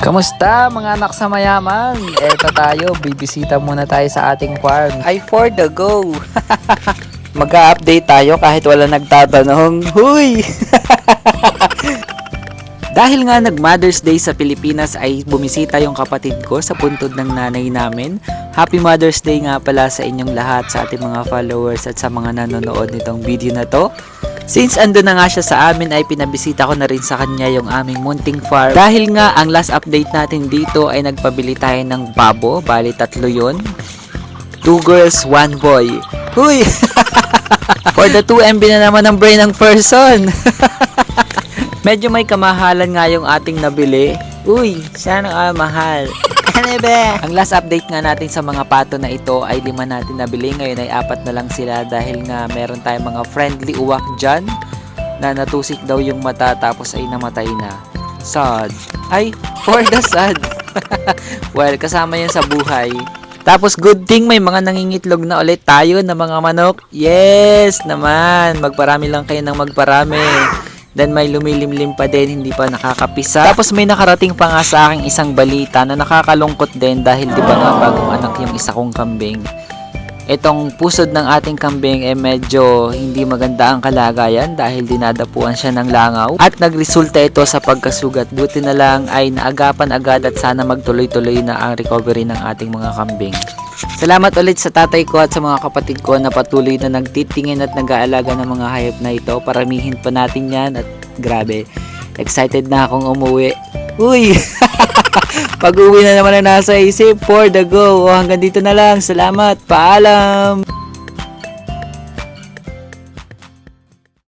Kamusta mga anak sa mayaman? Eto tayo, bibisita muna tayo sa ating farm. Ay for the go! Mag-update tayo kahit wala nagtatanong. Huy! Dahil nga nag Mother's Day sa Pilipinas ay bumisita yung kapatid ko sa puntod ng nanay namin. Happy Mother's Day nga pala sa inyong lahat, sa ating mga followers at sa mga nanonood nitong video na to. Since ando na nga siya sa amin ay pinabisita ko na rin sa kanya yung aming munting farm. Dahil nga ang last update natin dito ay nagpabili tayo ng babo, bali tatlo yun. Two girls, one boy. Huy! For the 2 MB na naman ng brain ng person. Medyo may kamahalan nga yung ating nabili. Uy, sana nga mahal. Ba? Ang last update nga natin sa mga pato na ito ay lima natin nabili. Ngayon ay apat na lang sila dahil nga meron tayong mga friendly uwak dyan na natusik daw yung mata tapos ay namatay na. Sad. Ay, for the sad. well, kasama yan sa buhay. Tapos good thing may mga nangingitlog na ulit tayo na mga manok. Yes naman. Magparami lang kayo ng magparami. Then may lumilimlim pa din, hindi pa nakakapisa. Tapos may nakarating pa nga sa aking isang balita na nakakalungkot din dahil di ba nga bagong anak yung isa kong kambing. Itong pusod ng ating kambing eh medyo hindi maganda ang kalagayan dahil dinadapuan siya ng langaw at nagresulta ito sa pagkasugat. Buti na lang ay naagapan agad at sana magtuloy-tuloy na ang recovery ng ating mga kambing. Salamat ulit sa tatay ko at sa mga kapatid ko na patuloy na nagtitingin at nag-aalaga ng mga hayop na ito. Paramihin pa natin yan at grabe, excited na akong umuwi. Uy! Pag uwi na naman ang nasa isip for the go. O hanggang dito na lang. Salamat. Paalam!